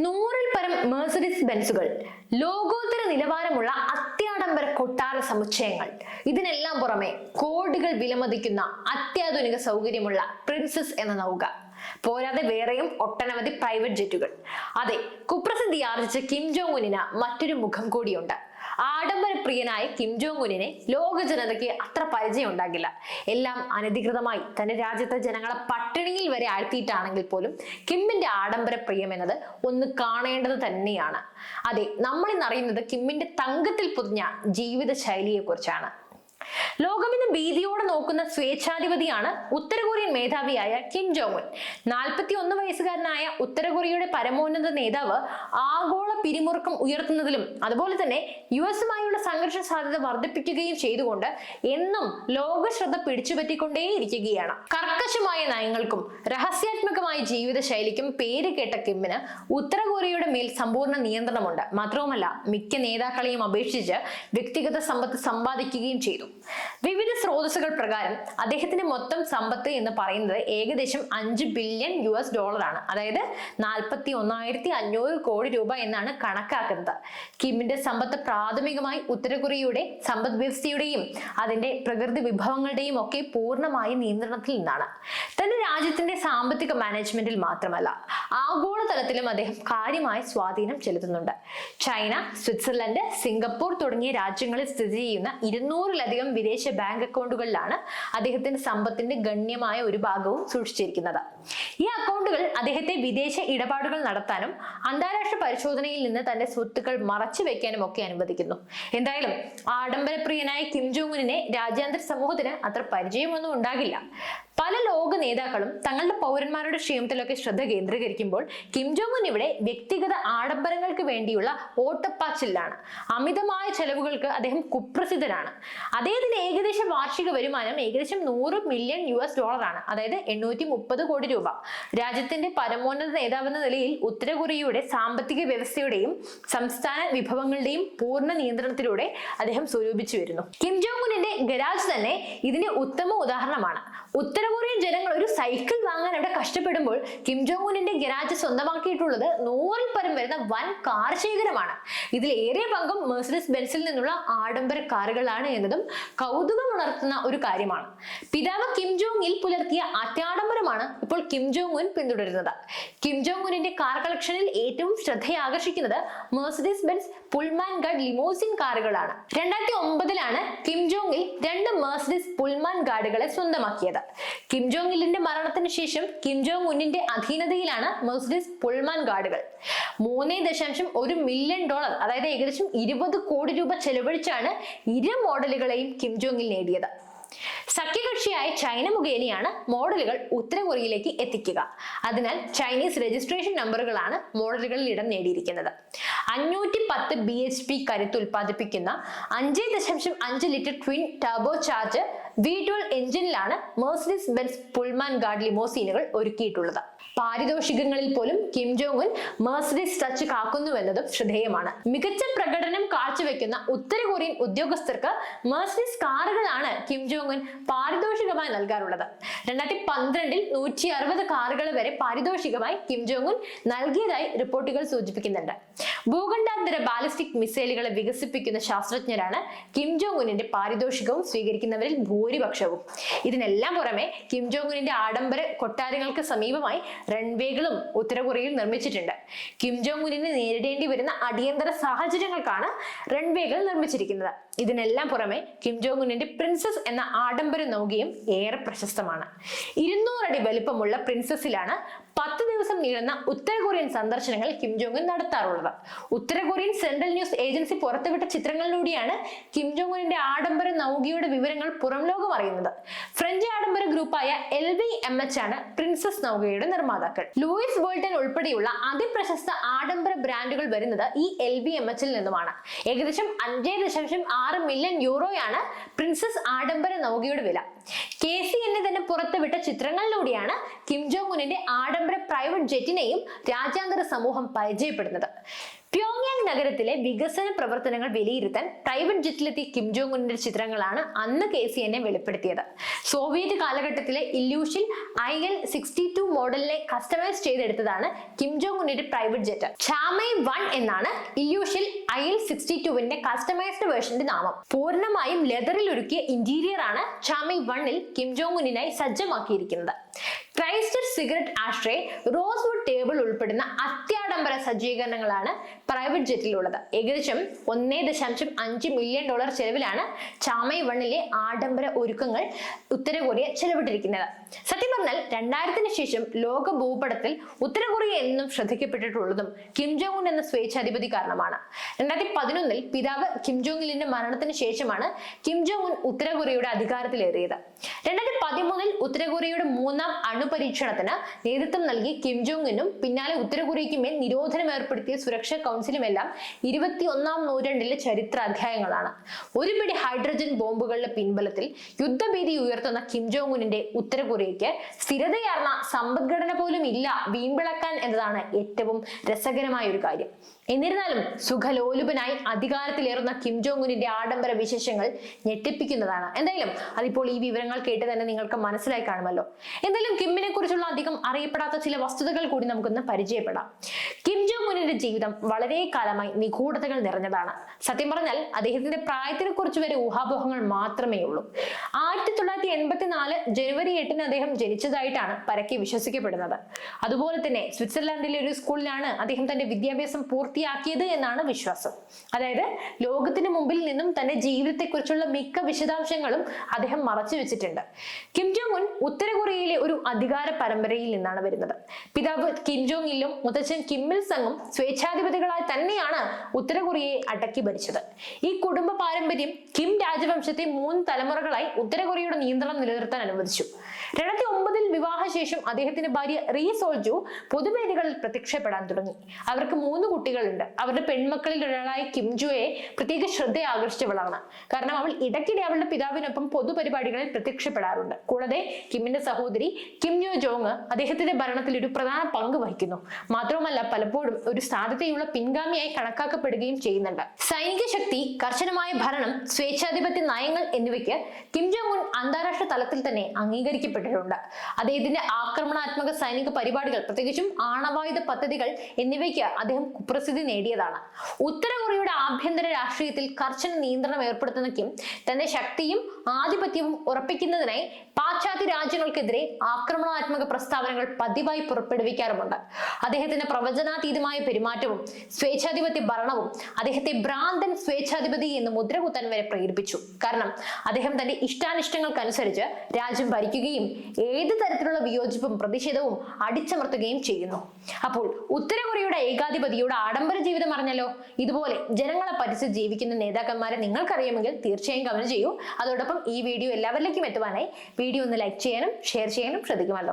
നൂറിൽ പരം മേഴ്സഡീസ് ബെൻസുകൾ ലോകോത്തര നിലവാരമുള്ള അത്യാഡംബര കൊട്ടാര സമുച്ചയങ്ങൾ. ഇതിനെല്ലാം പുറമെ കോടികൾ വിലമതിക്കുന്ന അത്യാധുനിക സൗകര്യമുള്ള പ്രിൻസസ് എന്ന നൗക. പോരാതെ വേറെയും ഒട്ടനവധി പ്രൈവറ്റ് ജെറ്റുകൾ അതെ കുപ്രസിദ്ധി ആർജിച്ച കിം ജോങ് മറ്റൊരു മുഖം കൂടിയുണ്ട്. ആഡംബരപ്രിയനായ കിം ജോങ് ഉന്നിനെ ലോക ജനതയ്ക്ക് അത്ര പരിചയം ഉണ്ടാകില്ല എല്ലാം അനധികൃതമായി തന്റെ രാജ്യത്തെ ജനങ്ങളെ പട്ടിണിയിൽ വരെ ആഴ്ത്തിയിട്ടാണെങ്കിൽ പോലും കിമ്മിന്റെ ആഡംബര പ്രിയം എന്നത് ഒന്ന് കാണേണ്ടത് തന്നെയാണ്. അതെ നമ്മളിന്ന് അറിയുന്നത് കിമ്മിന്റെ തങ്കത്തിൽ പൊതിഞ്ഞ ജീവിത ശൈലിയെ കുറിച്ചാണ് ലോകമിന്ന് ഭീതിയോടെ നോക്കുന്ന സ്വേച്ഛാധിപതിയാണ് ഉത്തര കൊറിയൻ മേധാവിയായ കിം ജോങ് ഉൻ. നാൽപ്പത്തി ഒന്ന് വയസ്സുകാരനായ ഉത്തര കൊറിയയുടെ പരമോന്നത നേതാവ് ആഗോള പിരിമുറുക്കം ഉയർത്തുന്നതിലും അതുപോലെ തന്നെ യു എസുമായുള്ള സംഘർഷ സാധ്യത വർദ്ധിപ്പിക്കുകയും ചെയ്തുകൊണ്ട് എന്നും ലോക ശ്രദ്ധ പിടിച്ചുപറ്റിക്കൊണ്ടേയിരിക്കുകയാണ്. കർക്കശമായ നയങ്ങൾക്കും രഹസ്യാത്മകമായ ജീവിതശൈലിക്കും പേര് കേട്ട കിമ്മിന് ഉത്തര കൊറിയയുടെ മേൽ സമ്പൂർണ നിയന്ത്രണമുണ്ട്. മാത്രവുമല്ല മിക്ക നേതാക്കളെയും അപേക്ഷിച്ച് വ്യക്തിഗത സമ്പത്ത് സമ്പാദിക്കുകയും ചെയ്തു. വിവിധ സ്രോതസ്സുകൾ പ്രകാരം അദ്ദേഹത്തിന്റെ മൊത്തം സമ്പത്ത് എന്ന് പറയുന്നത് ഏകദേശം അഞ്ച് ബില്യൺ യു എസ് ഡോളറാണ് അതായത് നാൽപ്പത്തി ഒന്നായിരത്തി അഞ്ഞൂറ് കോടി രൂപ എന്നാണ് കണക്കാക്കുന്നത്. കിമ്മിന്റെ സമ്പത്ത് പ്രാഥമികമായി ഉത്തര കൊറിയയുടെ സമ്പദ് വ്യവസ്ഥയുടെയും അതിന്റെ പ്രകൃതി വിഭവങ്ങളുടെയും ഒക്കെ പൂർണമായ നിയന്ത്രണത്തിൽ നിന്നാണ്. തന്റെ രാജ്യത്തിന്റെ സാമ്പത്തിക മാനേജ്മെന്റിൽ മാത്രമല്ല ആഗോളതലത്തിലും അദ്ദേഹം കാര്യമായ സ്വാധീനം ചെലുത്തുന്നുണ്ട്. ചൈന സ്വിറ്റ്സർലൻഡ് സിംഗപ്പൂർ തുടങ്ങിയ രാജ്യങ്ങളിൽ സ്ഥിതി ചെയ്യുന്ന ഇരുന്നൂറിലധികം വിദേശ ബാങ്ക് അക്കൗണ്ടുകളിലാണ് അദ്ദേഹത്തിന്റെ സമ്പത്തിന്റെ ഗണ്യമായ ഒരു ഭാഗവും സൂക്ഷിച്ചിരിക്കുന്നത്. ഈ അക്കൗണ്ടുകൾ അദ്ദേഹത്തെ വിദേശ ഇടപാടുകൾ നടത്താനും അന്താരാഷ്ട്ര പരിശോധനയിൽ നിന്ന് തന്റെ സ്വത്തുക്കൾ മറച്ചു വെക്കാനും ഒക്കെ അനുവദിക്കുന്നു. എന്തായാലും ആഡംബരപ്രിയനായ കിം ജോങ്ങിനെ രാജ്യാന്തര സമൂഹത്തിന് അത്ര പരിചയമൊന്നും ഉണ്ടാകില്ല. പല ലോക നേതാക്കളും തങ്ങളുടെ പൗരന്മാരുടെ ക്ഷേമത്തിലൊക്കെ ശ്രദ്ധ കേന്ദ്രീകരിക്കുമ്പോൾ കിം ജോങ് ഇവിടെ വ്യക്തിഗത ആഡംബരങ്ങൾക്ക് വേണ്ടിയുള്ള ഓട്ടപ്പാച്ചിലാണ്. അമിതമായ ചെലവുകൾക്ക് അദ്ദേഹം കുപ്രസിദ്ധനാണ്. അദ്ദേഹത്തിന്റെ ഏകദേശ വാർഷിക വരുമാനം ഏകദേശം നൂറ് മില്യൺ യു എസ് ഡോളറാണ് അതായത് എണ്ണൂറ്റി മുപ്പത് കോടി രൂപ. രാജ്യത്തിന്റെ പരമോന്നത നേതാവെന്ന നിലയിൽ ഉത്തര കൊറിയയുടെ സാമ്പത്തിക വ്യവസ്ഥയുടെയും സംസ്ഥാന വിഭവങ്ങളുടെയും പൂർണ നിയന്ത്രണത്തിലൂടെ അദ്ദേഹം സ്വരൂപിച്ചു വരുന്നു. കിം ജോങ് ഉന്നിന്റെ ഗരാജ് തന്നെ ഇതിന് ഉത്തമ ഉദാഹരണമാണ്. ഉത്തര കൊറിയൻ ജനങ്ങൾ ഒരു സൈക്കിൾ വാങ്ങാൻ അവിടെ കഷ്ടപ്പെടുമ്പോൾ കിം ജോങ് ഉന്നിന്റെ ഗരാജ് സ്വന്തമാക്കിയിട്ടുള്ളത് നൂറിൽ പരം വരുന്ന വൻ കാർ ശേഖരമാണ്. ഇതിൽ ഏറിയ പങ്കും മെഴ്സിഡസ് ബെൻസിൽ നിന്നുള്ള ആഡംബര കാറുകളാണ് എന്നതും കൗതുകം ഉണർത്തുന്ന ഒരു കാര്യമാണ്. പിതാവ് കിം ജോങ് ഇൽ പുലർത്തിയ അത്യാഡംബരമാണ് ഇപ്പോൾ കിം ജോങ് ഉൻ പിന്തുടരുന്നത്. കിം ജോങ് ഉന്നിന്റെ കാർ കളക്ഷനിൽ ഏറ്റവും ശ്രദ്ധയാകർഷിക്കുന്നത് Mercedes Benz Pullman Guard limousine കാറുകളാണ് രണ്ടായിരത്തി ഒമ്പതിലാണ് കിം ജോങ് ഇൽ രണ്ട് മെഴ്സിഡസ് പുൽമാൻ ഗാർഡുകളെ സ്വന്തമാക്കിയത്. കിം ജോങ് ഇല്ലിന്റെ മരണത്തിന് ശേഷം കിം ജോങ് ഉന്നിന്റെ അധീനതയിലാണ് മെഴ്സറിസ് പുൾമാൻ ഗാർഡുകൾ മൂന്നേ ദശാംശം ഒരു മില്യൺ ഡോളർ അതായത് ഏകദേശം ഇരുപത് കോടി രൂപ ചെലവഴിച്ചാണ് ഇരു മോഡലുകളെയും കിം ജോങ്ങിൽ നേടിയത്. സഖ്യകക്ഷിയായ ചൈന മുഖേനയാണ് മോഡലുകൾ ഉത്തര കൊറിയയിലേക്ക് എത്തിക്കുക. അതിനാൽ ചൈനീസ് രജിസ്ട്രേഷൻ നമ്പറുകളാണ് മോഡലുകളിൽ ഇടം നേടിയിരിക്കുന്നത്. അഞ്ഞൂറ്റി പത്ത് ബി എച്ച് പി കരുത്ത് ഉൽപ്പാദിപ്പിക്കുന്ന അഞ്ച് ദശാംശം അഞ്ച് litre twin turbo charge V twelve എഞ്ചിനിലാണ് Mercedes Benz Pullman guard ലിമോസീനുകൾ ഒരുക്കിയിട്ടുള്ളത്. പാരിതോഷികങ്ങളിൽ പോലും Kim Jong Un Mercedes touch കാക്കുന്നുവെന്നതും ശ്രദ്ധേയമാണ്. മികച്ച പ്രകടനം കാഴ്ചവെക്കുന്ന ഉത്തര കൊറിയൻ ഉദ്യോഗസ്ഥർക്ക് മേഴ്സിഡീസ് കാറുകളാണ് കിം ജോങ് ഉൻ പാരിതോഷികമായി നൽകാറുള്ളത്. രണ്ടായിരത്തി പന്ത്രണ്ടിൽ നൂറ്റി അറുപത് കാറുകൾ വരെ പാരിതോഷികമായി കിം ജോങ് ഉൻ നൽകിയതായി റിപ്പോർട്ടുകൾ സൂചിപ്പിക്കുന്നുണ്ട്. ഭൂഖണ്ഡാന്തര ബാലിസ്റ്റിക് മിസൈലുകളെ വികസിപ്പിക്കുന്ന ശാസ്ത്രജ്ഞരാണ് കിം ജോങ് ഉന്നിന്റെ പാരിതോഷികവും സ്വീകരിക്കുന്നവരിൽ ഭൂരിപക്ഷവും. ഇതിനെല്ലാം പുറമെ കിം ജോങ്ങുനിന്റെ ആഡംബര കൊട്ടാരങ്ങൾക്ക് സമീപമായി റൺവേകളും ഉത്തര കൊറിയയിൽ നിർമ്മിച്ചിട്ടുണ്ട്. കിം ജോങ്ങുനിന് നേരിടേണ്ടി വരുന്ന അടിയന്തര സാഹചര്യങ്ങൾക്കാണ് റൺവേകൾ നിർമ്മിച്ചിരിക്കുന്നത്. ഇതിനെല്ലാം പുറമെ കിം ജോങ്ങുനിന്റെ പ്രിൻസസ് എന്ന ആഡംബര നൗകയും ഏറെ പ്രശസ്തമാണ്. ഇരുന്നൂറടി വലിപ്പമുള്ള പ്രിൻസസിലാണ് പത്ത് ദിവസം നീളുന്ന ഉത്തര കൊറിയൻ സന്ദർശനങ്ങൾ കിം ജോങ് ഉൻ നടത്താറുള്ളത്. ഉത്തര കൊറിയൻ സെൻട്രൽ ന്യൂസ് ഏജൻസി പുറത്തുവിട്ട ചിത്രങ്ങളിലൂടെയാണ് കിം ജോങ് ഉന്നിന്റെ ആഡംബര നൗകിയുടെ വിവരങ്ങൾ പുറം ലോകം അറിയുന്നത്. ഫ്രഞ്ച് ആഡംബര ഗ്രൂപ്പായ എൽ വി എം എച്ച് ആണ് പ്രിൻസസ് നൗകയുടെ നിർമ്മാതാക്കൾ. ലൂയിസ് ബോൾട്ടൻ ഉൾപ്പെടെയുള്ള അതിപ്രശസ്ത ആഡംബര ബ്രാൻഡുകൾ വരുന്നത് ഈ എൽ വി എം എച്ചിൽ നിന്നുമാണ്. ഏകദേശം അഞ്ചേ ദശാംശം ആറ് മില്യൺ യൂറോയാണ് പ്രിൻസസ് ആഡംബര നൗകയുടെ വില. കെ സി എന്നെ തന്നെ പുറത്തുവിട്ട ചിത്രങ്ങളിലൂടെയാണ് കിം ജോങ് ഉന്നിന്റെ ആഡംബര പ്രൈവറ്റ് ജെറ്റിനെയും രാജ്യാന്തര സമൂഹം പരിചയപ്പെടുന്നത്. പ്യോങ്യാങ് നഗരത്തിലെ വികസന പ്രവർത്തനങ്ങൾ വിലയിരുത്താൻ പ്രൈവറ്റ് ജെറ്റിലെത്തിയ കിം ജോങ് ഉന്നിന്റെ ചിത്രങ്ങളാണ് അന്ന് കെ സി എന്നെ വെളിപ്പെടുത്തിയത്. സോവിയറ്റ് കാലഘട്ടത്തിലെ Ilyushin I L sixty two മോഡലിനെ കസ്റ്റമൈസ് ചെയ്തെടുത്തതാണ് കിം ജോങ് ഉന്നിന്റെ പ്രൈവറ്റ് ജെറ്റ്. ചാമൈ വൺ എന്നാണ് ഇല്യൂഷൻ ഐ എൽ സിക്സ്റ്റി ടുവിന്റെ കസ്റ്റമൈസ്ഡ് വേർഷന്റെ നാമം. പൂർണമായും ലെതറിൽ ഒരുക്കിയ ഇന്റീരിയർ ആണ് ചാമൈ വണ്ണിൽ കിം ജോങ് ഉന്നിനായി സജ്ജമാക്കിയിരിക്കുന്നത്. Crystal cigarette ashtray rosewood table ഉൾപ്പെടുന്ന അത്യാഡംബര സജ്ജീകരണങ്ങളാണ് പ്രൈവറ്റ് ജെറ്റിലുള്ളത്. ഏകദേശം ഒന്നേ ദശാംശം അഞ്ച് മില്യൺ ഡോളർ ചെലവിലാണ് ചാമൈ വണ്ണിലെ ആഡംബര ഒരുക്കങ്ങൾ ഉത്തര കൊറിയ ചെലവിട്ടിരിക്കുന്നത്. സത്യം പറഞ്ഞാൽ രണ്ടായിരത്തിന് ശേഷം ലോക ഭൂപടത്തിൽ ഉത്തര കൊറിയ എന്നും ശ്രദ്ധിക്കപ്പെട്ടിട്ടുള്ളതും കിം ജോങ് ഉൻ എന്ന സ്വേച്ഛാധിപതി കാരണമാണ്. രണ്ടായിരത്തി പതിനൊന്നിൽ പിതാവ് കിം ജോങ് ഇലിന്റെ മരണത്തിന് ശേഷമാണ് കിം ജോങ് ഉൻ ഉത്തര കൊറിയയുടെ അധികാരത്തിലേറിയത്. രണ്ടായിരത്തി പതിമൂന്നിൽ ഉത്തര കൊറിയയുടെ മൂന്നാം അണുപരീക്ഷണത്തിന് നേതൃത്വം നൽകി കിം ജോങ് ഉന്നും പിന്നാലെ ഉത്തര കൊറിയയ്ക്ക് മേൽ നിരോധനം ഏർപ്പെടുത്തിയ സുരക്ഷാ കൗൺസിലുമെല്ലാം ഇരുപത്തി ഒന്നാം നൂറ്റാണ്ടിലെ ചരിത്ര അധ്യായങ്ങളാണ് ഒരു പിടി ഹൈഡ്രജൻ ബോംബുകളുടെ പിൻബലത്തിൽ യുദ്ധഭീതി ഉയർത്തുന്ന കിം ജോങ് ഉന്നിന്റെ ഉത്തര കൊറിയയ്ക്ക് സ്ഥിരതയാർന്ന സമ്പദ്ഘടന പോലും ഇല്ല വീമ്പിളക്കാൻ എന്നതാണ് ഏറ്റവും രസകരമായ ഒരു കാര്യം. എന്നിരുന്നാലും സുഖലോലുപനായി അധികാരത്തിലേറുന്ന കിം ജോങ് ഉന്നിന്റെ ആഡംബര വിശേഷങ്ങൾ ഞെട്ടിപ്പിക്കുന്നതാണ്. എന്തായാലും അതിപ്പോൾ ഈ വിവരങ്ങൾ കേട്ട് തന്നെ നിങ്ങൾക്ക് മനസ്സിലായി കാണുമല്ലോ. എന്തായാലും കിമ്മിനെ കുറിച്ചുള്ള അധികം അറിയപ്പെടാത്ത ചില വസ്തുതകൾ കൂടി നമുക്കൊന്ന് പരിചയപ്പെടാം. കിം ജോങ് ജീവിതം വളരെ കാലമായി നിഗൂഢതകൾ നിറഞ്ഞതാണ്. സത്യം പറഞ്ഞാൽ അദ്ദേഹത്തിന്റെ പ്രായത്തിനെ കുറിച്ച് വരെ ഊഹാപോഹങ്ങൾ മാത്രമേ ഉള്ളൂ. ആയിരത്തി തൊള്ളായിരത്തി എൺപത്തിനാല് ജനുവരി എട്ടിന് അദ്ദേഹം ജനിച്ചതായിട്ടാണ് പരക്കെ വിശ്വസിക്കപ്പെടുന്നത്. അതുപോലെ തന്നെ സ്വിറ്റ്സർലാൻഡിലെ ഒരു സ്കൂളിലാണ് അദ്ദേഹം തന്റെ വിദ്യാഭ്യാസം പൂർത്തിയാക്കിയത് എന്നാണ് വിശ്വാസം. അതായത് ലോകത്തിന് മുമ്പിൽ നിന്നും തന്റെ ജീവിതത്തെക്കുറിച്ചുള്ള മിക്ക വിശദാംശങ്ങളും അദ്ദേഹം മറച്ചു വെച്ചിട്ടുണ്ട്. കിം ജോങ് ഉൻ ഉത്തര കൊറിയയിലെ ഒരു അധികാര പരമ്പരയിൽ നിന്നാണ് വരുന്നത്. പിതാവ് കിം ജോങ് മുത്തച്ഛൻ കിം ഇൽ സംഘും സ്വേച്ഛാധിപതികളായി തന്നെയാണ് ഉത്തര കൊറിയയെ അടക്കി ഭരിച്ചത്. ഈ കുടുംബ പാരമ്പര്യം കിം രാജവംശത്തെ മൂന്ന് തലമുറകളായി ഉത്തര കൊറിയയുടെ നിയന്ത്രണം നിലനിർത്താൻ അനുവദിച്ചു. രണ്ടായിരത്തി ഒമ്പതിൽ വിവാഹശേഷം അദ്ദേഹത്തിന്റെ ഭാര്യ റീ സോൾജു പൊതുവേദികളിൽ പ്രത്യക്ഷപ്പെടാൻ തുടങ്ങി. അവർക്ക് മൂന്ന് കുട്ടികളുണ്ട്. അവരുടെ പെൺമക്കളിൽ ഒരാളായ കിംജുയെ പ്രത്യേക ശ്രദ്ധ ആകർഷിച്ചവളാണ് കാരണം അവൾ ഇടയ്ക്കിടെ അവളുടെ പിതാവിനൊപ്പം പൊതുപരിപാടികളിൽ പ്രത്യക്ഷപ്പെടാറുണ്ട്. കൂടാതെ കിമ്മിന്റെ സഹോദരി കിം ജോങ് അദ്ദേഹത്തിന്റെ ഭരണത്തിൽ ഒരു പ്രധാന പങ്ക് വഹിക്കുന്നു. മാത്രവുമല്ല പലപ്പോഴും ഒരു സ്ഥാനത്തെയുള്ള പിൻഗാമിയായി കണക്കാക്കപ്പെടുകയും ചെയ്യുന്നുണ്ട്. സൈനിക ശക്തി കർശനമായ ഭരണം സ്വേച്ഛാധിപത്യ നയങ്ങൾ എന്നിവയ്ക്ക് കിം ജോങ് ഉൻ അന്താരാഷ്ട്ര തലത്തിൽ തന്നെ അംഗീകരിക്കപ്പെട്ടിട്ടുണ്ട്. അദ്ദേഹത്തിന്റെ ആക്രമണാത്മക സൈനിക പരിപാടികൾ പ്രത്യേകിച്ചും ആണവായുധ പദ്ധതികൾ എന്നിവയ്ക്ക് അദ്ദേഹം കുപ്രസിദ്ധി നേടിയതാണ്. ഉത്തര കൊറിയയുടെ ആഭ്യന്തര രാഷ്ട്രീയത്തിൽ കർശന നിയന്ത്രണം ഏർപ്പെടുത്തുന്ന കിം തന്റെ ശക്തിയും ആധിപത്യവും ഉറപ്പിക്കുന്നതിനായി പാശ്ചാത്യ രാജ്യങ്ങൾക്കെതിരെ ആക്രമണാത്മക പ്രസ്താവനകൾ പതിവായി പുറപ്പെടുവിക്കാറുമുണ്ട്. അദ്ദേഹത്തിന്റെ പ്രവചനാതീതമായ പെരുമാറ്റവും സ്വേച്ഛാധിപത്യ ഭരണവും അദ്ദേഹത്തെ ഭ്രാന്തൻ സ്വേച്ഛാധിപതി എന്ന് മുദ്രകുത്താൻ വരെ പ്രേരിപ്പിച്ചു. കാരണം അദ്ദേഹം തന്റെ ഇഷ്ടാനിഷ്ടങ്ങൾക്കനുസരിച്ച് രാജ്യം ഭരിക്കുകയും ഏത് തരത്തിലുള്ള വിയോജിപ്പും പ്രതിഷേധവും അടിച്ചമർത്തുകയും ചെയ്യുന്നു. അപ്പോൾ ഉത്തര കൊറിയയുടെ ഏകാധിപതിയുടെ ആഡംബര ജീവിതം അറിഞ്ഞല്ലോ ഇതുപോലെ ജനങ്ങളെ പരിസ്ഥിതി ജീവിക്കുന്ന നേതാക്കന്മാരെ നിങ്ങൾക്കറിയാമെങ്കിൽ തീർച്ചയായും കമന്റ് ചെയ്യൂ. അതോടൊപ്പം ഈ വീഡിയോ എല്ലാവരിലേക്കും എത്തുവാനായി. വീഡിയോ ഒന്ന് ലൈക്ക് ചെയ്യാനും ഷെയർ ചെയ്യാനും ശ്രദ്ധിക്കുമല്ലോ.